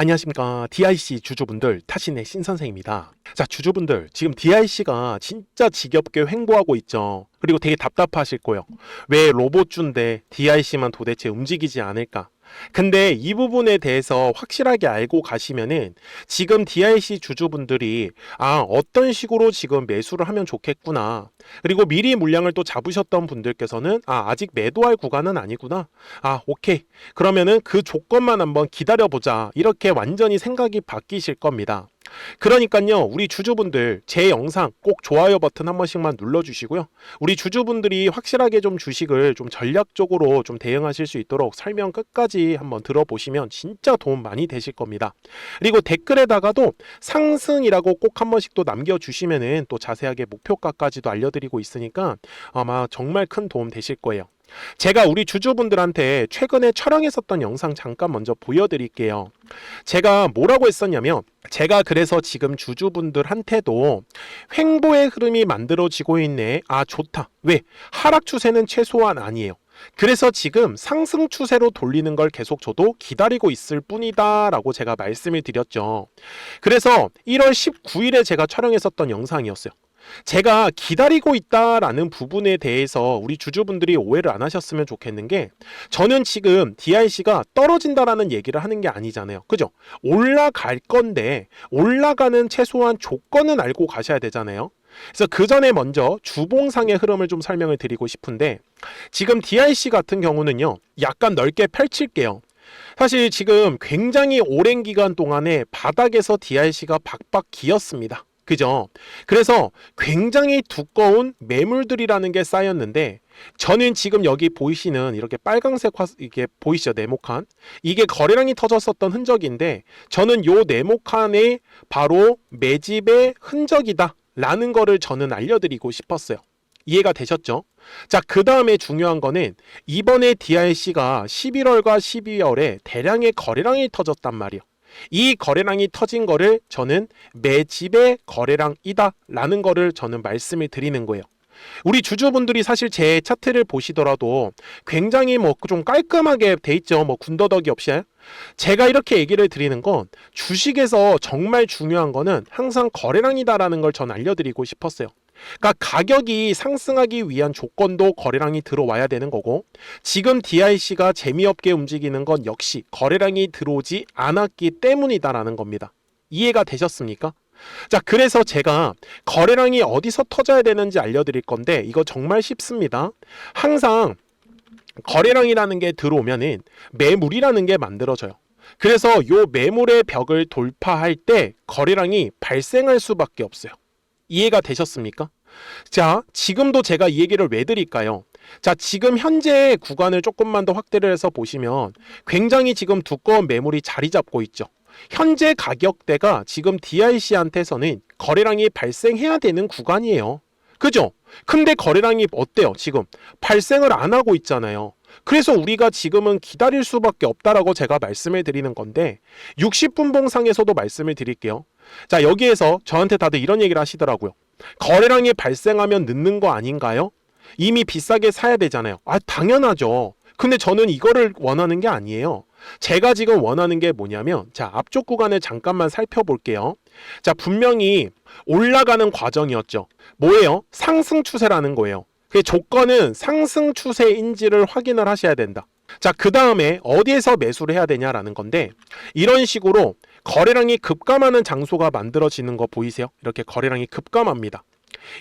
안녕하십니까. DIC 주주분들 타신의 신선생입니다. 자 주주분들 지금 DIC가 진짜 지겹게 횡보하고 있죠. 그리고 되게 답답하실 거예요. 왜 로봇주인데 DIC만 도대체 움직이지 않을까 근데 이 부분에 대해서 확실하게 알고 가시면은 지금 DIC 주주분들이 아 어떤 식으로 지금 매수를 하면 좋겠구나 그리고 미리 물량을 또 잡으셨던 분들께서는 아 아직 매도할 구간은 아니구나 아 오케이 그러면은 그 조건만 한번 기다려보자. 이렇게 완전히 생각이 바뀌실 겁니다. 그러니까요, 우리 주주분들 제 영상 꼭 좋아요 버튼 한 번씩만 눌러주시고요. 우리 주주분들이 확실하게 좀 주식을 좀 전략적으로 좀 대응하실 수 있도록 설명 끝까지 한번 들어보시면 진짜 도움 많이 되실 겁니다. 그리고 댓글에다가도 상승이라고 꼭 한 번씩 또 남겨주시면은 또 자세하게 목표가까지도 알려드리고 있으니까 아마 정말 큰 도움 되실 거예요. 제가 우리 주주분들한테 최근에 촬영했었던 영상 잠깐 먼저 보여드릴게요. 제가 뭐라고 했었냐면, 제가 그래서 지금 주주분들한테도 횡보의 흐름이 만들어지고 있네. 아, 좋다. 왜? 하락 추세는 최소한 아니에요. 그래서 지금 상승 추세로 돌리는 걸 계속 저도 기다리고 있을 뿐이다 라고 제가 말씀을 드렸죠. 그래서 1월 19일에 제가 촬영했었던 영상이었어요. 제가 기다리고 있다라는 부분에 대해서 우리 주주분들이 오해를 안 하셨으면 좋겠는 게 저는 지금 DIC가 떨어진다라는 얘기를 하는 게 아니잖아요. 그죠? 올라갈 건데 올라가는 최소한 조건은 알고 가셔야 되잖아요. 그래서 그 전에 먼저 주봉상의 흐름을 좀 설명을 드리고 싶은데 지금 DIC 같은 경우는요. 약간 넓게 펼칠게요. 사실 지금 굉장히 오랜 기간 동안에 바닥에서 DIC가 박박 기었습니다. 그죠? 그래서 굉장히 두꺼운 매물들이라는 게 쌓였는데 저는 지금 여기 보이시는 이렇게 빨강색 화 이게 보이시죠 네모칸 이게 거래량이 터졌었던 흔적인데 저는 요 네모칸에 바로 매집의 흔적이다 라는 거를 저는 알려드리고 싶었어요 이해가 되셨죠? 자, 그 다음에 중요한 거는 이번에 DIC가 11월과 12월에 대량의 거래량이 터졌단 말이에요. 이 거래량이 터진 거를 저는 매집의 거래량이다 라는 거를 저는 말씀을 드리는 거예요. 우리 주주분들이 사실 제 차트를 보시더라도 굉장히 뭐 좀 깔끔하게 돼 있죠. 뭐 군더더기 없이. 제가 이렇게 얘기를 드리는 건 주식에서 정말 중요한 거는 항상 거래량이다라는 걸 전 알려드리고 싶었어요. 그러니까 가격이 상승하기 위한 조건도 거래량이 들어와야 되는 거고 지금 DIC가 재미없게 움직이는 건 역시 거래량이 들어오지 않았기 때문이다라는 겁니다. 이해가 되셨습니까? 자, 그래서 제가 거래량이 어디서 터져야 되는지 알려드릴 건데 이거 정말 쉽습니다. 항상 거래량이라는 게 들어오면은 매물이라는 게 만들어져요. 그래서 요 매물의 벽을 돌파할 때 거래량이 발생할 수밖에 없어요. 이해가 되셨습니까? 자, 지금도 제가 이 얘기를 왜 드릴까요? 자, 지금 현재 구간을 조금만 더 확대를 해서 보시면 굉장히 지금 두꺼운 매물이 자리 잡고 있죠. 현재 가격대가 지금 DIC한테서는 거래량이 발생해야 되는 구간이에요. 그죠? 근데 거래량이 어때요? 지금 발생을 안 하고 있잖아요. 그래서 우리가 지금은 기다릴 수밖에 없다라고 제가 말씀을 드리는 건데 60분 봉상에서도 말씀을 드릴게요. 자, 여기에서 저한테 다들 이런 얘기를 하시더라고요. 거래량이 발생하면 늦는 거 아닌가요? 이미 비싸게 사야 되잖아요. 아, 당연하죠. 근데 저는 이거를 원하는 게 아니에요. 제가 지금 원하는 게 뭐냐면, 자, 앞쪽 구간을 잠깐만 살펴볼게요. 자, 분명히 올라가는 과정이었죠. 뭐예요? 상승 추세라는 거예요. 그 조건은 상승 추세인지를 확인을 하셔야 된다. 자, 그 다음에 어디에서 매수를 해야 되냐라는 건데, 이런 식으로 거래량이 급감하는 장소가 만들어지는 거 보이세요? 이렇게 거래량이 급감합니다.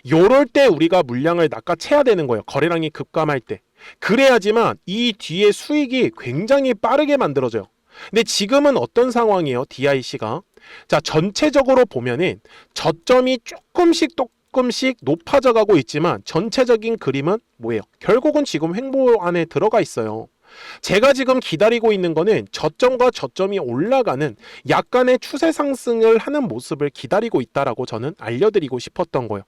요럴 때 우리가 물량을 낚아채야 되는 거예요. 거래량이 급감할 때. 그래야지만 이 뒤에 수익이 굉장히 빠르게 만들어져요. 근데 지금은 어떤 상황이에요? DIC가. 자, 전체적으로 보면은 저점이 조금씩 조금씩 높아져 가고 있지만 전체적인 그림은 뭐예요? 결국은 지금 횡보 안에 들어가 있어요. 제가 지금 기다리고 있는 거는 저점과 저점이 올라가는 약간의 추세 상승을 하는 모습을 기다리고 있다라고 저는 알려드리고 싶었던 거예요.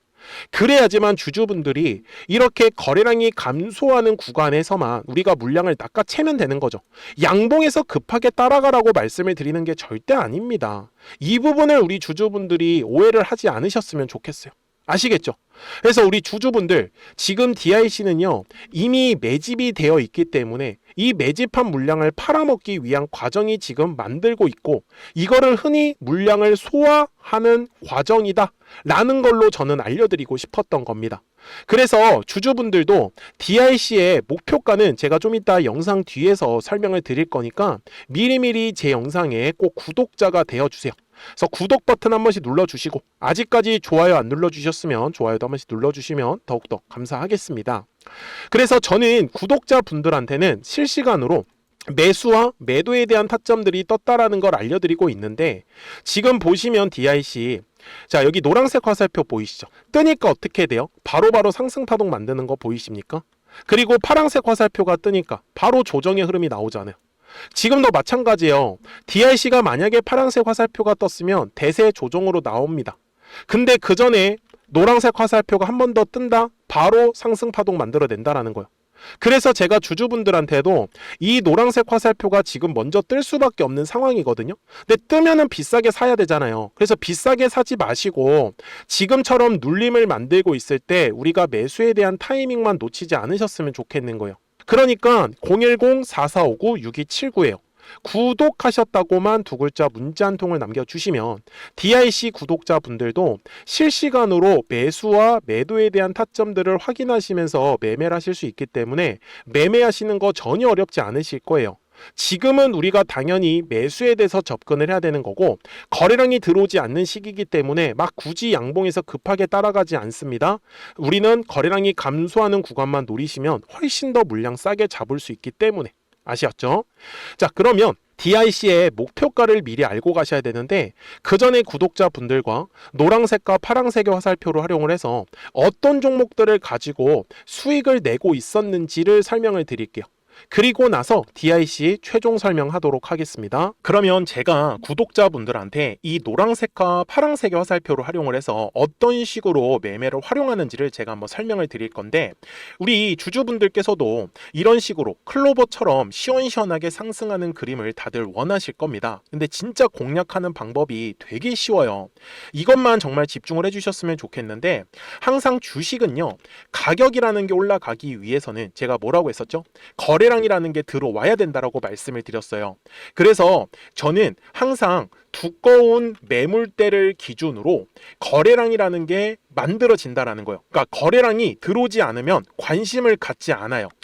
그래야지만 주주분들이 이렇게 거래량이 감소하는 구간에서만 우리가 물량을 낚아채면 되는 거죠. 양봉에서 급하게 따라가라고 말씀을 드리는 게 절대 아닙니다. 이 부분을 우리 주주분들이 오해를 하지 않으셨으면 좋겠어요. 아시겠죠? 그래서 우리 주주분들 지금 DIC는요 이미 매집이 되어 있기 때문에 이 매집한 물량을 팔아먹기 위한 과정이 지금 만들고 있고 이거를 흔히 물량을 소화하는 과정이다 라는 걸로 저는 알려드리고 싶었던 겁니다. 그래서 주주분들도 DIC의 목표가는 제가 좀 이따 영상 뒤에서 설명을 드릴 거니까 미리미리 제 영상에 꼭 구독자가 되어주세요. 그래서 구독 버튼 한 번씩 눌러주시고 아직까지 좋아요 안 눌러주셨으면 좋아요도 한 번씩 눌러주시면 더욱더 감사하겠습니다. 그래서 저는 구독자분들한테는 실시간으로 매수와 매도에 대한 타점들이 떴다라는 걸 알려드리고 있는데 지금 보시면 DIC 자 여기 노란색 화살표 보이시죠? 뜨니까 어떻게 돼요? 바로 바로 상승 파동 만드는 거 보이십니까? 그리고 파란색 화살표가 뜨니까 바로 조정의 흐름이 나오잖아요. 지금도 마찬가지예요. DIC가 만약에 파란색 화살표가 떴으면 대세 조정으로 나옵니다. 근데 그 전에 노란색 화살표가 한 번 더 뜬다? 바로 상승 파동 만들어낸다라는 거예요. 그래서 제가 주주분들한테도 이 노란색 화살표가 지금 먼저 뜰 수밖에 없는 상황이거든요. 근데 뜨면은 비싸게 사야 되잖아요. 그래서 비싸게 사지 마시고 지금처럼 눌림을 만들고 있을 때 우리가 매수에 대한 타이밍만 놓치지 않으셨으면 좋겠는 거예요. 그러니까 010-4459-6279예요. 구독하셨다고만 두 글자 문자 한 통을 남겨주시면 DIC 구독자분들도 실시간으로 매수와 매도에 대한 타점들을 확인하시면서 매매를 하실 수 있기 때문에 매매하시는 거 전혀 어렵지 않으실 거예요. 지금은 우리가 당연히 매수에 대해서 접근을 해야 되는 거고 거래량이 들어오지 않는 시기이기 때문에 막 굳이 양봉에서 급하게 따라가지 않습니다. 우리는 거래량이 감소하는 구간만 노리시면 훨씬 더 물량 싸게 잡을 수 있기 때문에 아시았죠? 자, 그러면 DIC의 목표가를 미리 알고 가셔야 되는데 그 전에 구독자분들과 노란색과 파란색의 화살표를 활용을 해서 어떤 종목들을 가지고 수익을 내고 있었는지를 설명을 드릴게요. 그리고 나서 DIC 최종 설명하도록 하겠습니다. 그러면 제가 구독자분들한테 이 노란색과 파란색의 화살표를 활용을 해서 어떤 식으로 매매를 활용하는지를 제가 한번 설명을 드릴 건데 우리 주주분들께서도 이런 식으로 클로버처럼 시원시원하게 상승하는 그림을 다들 원하실 겁니다. 근데 진짜 공략하는 방법이 되게 쉬워요. 이것만 정말 집중을 해주셨으면 좋겠는데 항상 주식은요 가격이라는 게 올라가기 위해서는 제가 뭐라고 했었죠? 거래 량이라는 게 들어와야 된다라고 말씀을 드렸어요. 그래서 저는 항상 두꺼운 매물대를 기준으로 거래량이라는 게 만들어진다라는 거예요. 그러니까 거래량이 들어오지 않으면 관심을 갖지 않아요.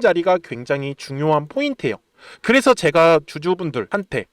자리가 굉장히 중요한 포인트예요. 그래서 제가 주주분들한테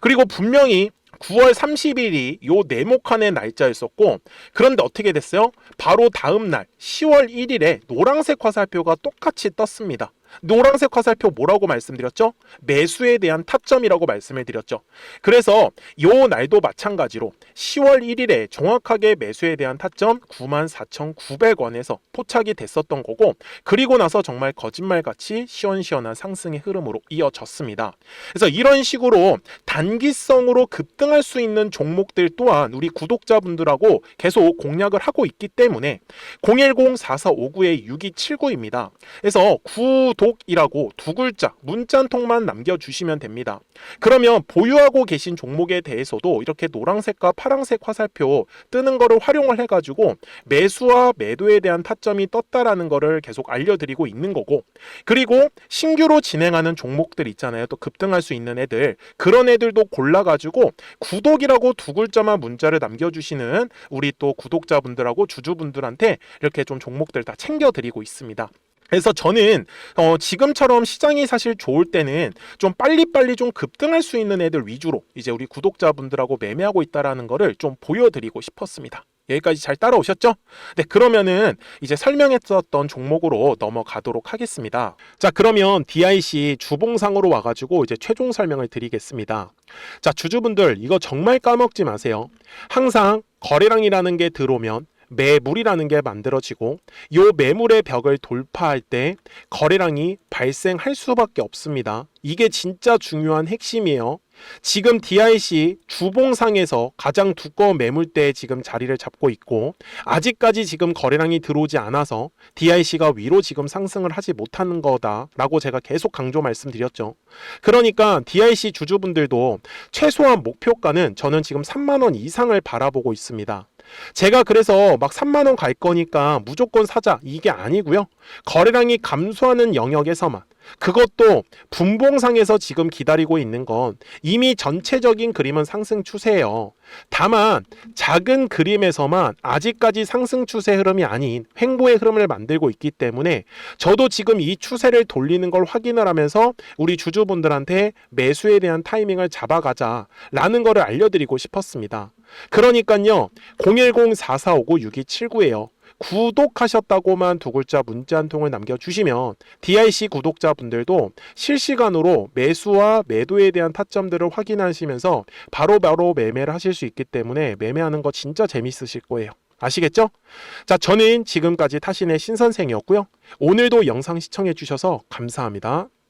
그리고 분명히 9월 30일이 요 네모칸의 날짜였었고 그런데 어떻게 됐어요? 바로 다음 날 10월 1일에 노란색 화살표가 똑같이 떴습니다. 노란색 화살표 뭐라고 말씀드렸죠? 매수에 대한 타점이라고 말씀을 드렸죠. 그래서 요 날도 마찬가지로 10월 1일에 정확하게 매수에 대한 타점 94,900원에서 포착이 됐었던 거고 그리고 나서 정말 거짓말같이 시원시원한 상승의 흐름으로 이어졌습니다. 그래서 이런 식으로 단기성으로 급등 할 수 있는 종목들 또한 우리 구독자분들하고 계속 공략을 하고 있기 때문에 010-4459-6279입니다. 그래서 구 구독이라고 두 글자 문자 한 통만 남겨주시면 됩니다. 그러면 보유하고 계신 종목에 대해서도 이렇게 노란색과 파란색 화살표 뜨는 거를 활용을 해가지고 매수와 매도에 대한 타점이 떴다라는 거를 계속 알려드리고 있는 거고 그리고 신규로 진행하는 종목들 있잖아요. 또 급등할 수 있는 애들 그런 애들도 골라가지고 구독이라고 두 글자만 문자를 남겨주시는 우리 또 구독자분들하고 주주분들한테 이렇게 좀 종목들 다 챙겨드리고 있습니다. 그래서 저는 어, 지금처럼 시장이 사실 좋을 때는 좀 빨리빨리 좀 급등할 수 있는 애들 위주로 이제 우리 구독자분들하고 매매하고 있다라는 거를 좀 보여드리고 싶었습니다. 여기까지 잘 따라오셨죠? 네, 그러면은 이제 설명했었던 종목으로 넘어가도록 하겠습니다. 자, 그러면 DIC 주봉상으로 와가지고 이제 최종 설명을 드리겠습니다. 자, 주주분들 이거 정말 까먹지 마세요. 항상 거래량이라는 게 들어오면 매물이라는 게 만들어지고 요 매물의 벽을 돌파할 때 거래량이 발생할 수밖에 없습니다. 이게 진짜 중요한 핵심이에요. 지금 DIC 주봉상에서 가장 두꺼운 매물대에 지금 자리를 잡고 있고 아직까지 지금 거래량이 들어오지 않아서 DIC가 위로 지금 상승을 하지 못하는 거다라고 제가 계속 강조 말씀드렸죠. 그러니까 DIC 주주분들도 최소한 목표가는 저는 지금 3만 원 이상을 바라보고 있습니다. 제가 그래서 막 3만 원 갈 거니까 무조건 사자 이게 아니고요. 거래량이 감소하는 영역에서만 그것도 분봉상에서 지금 기다리고 있는 건 이미 전체적인 그림은 상승 추세예요. 다만 작은 그림에서만 아직까지 상승 추세 흐름이 아닌 횡보의 흐름을 만들고 있기 때문에 저도 지금 이 추세를 돌리는 걸 확인을 하면서 우리 주주분들한테 매수에 대한 타이밍을 잡아가자라는 거를 알려드리고 싶었습니다. 그러니까요. 010-4459-6279예요. 구독하셨다고만 두 글자 문자 한 통을 남겨주시면 DIC 구독자분들도 실시간으로 매수와 매도에 대한 타점들을 확인하시면서 바로바로 매매를 하실 수 있기 때문에 매매하는 거 진짜 재밌으실 거예요. 아시겠죠? 자, 저는 지금까지 타신의 신선생이었고요. 오늘도 영상 시청해 주셔서 감사합니다.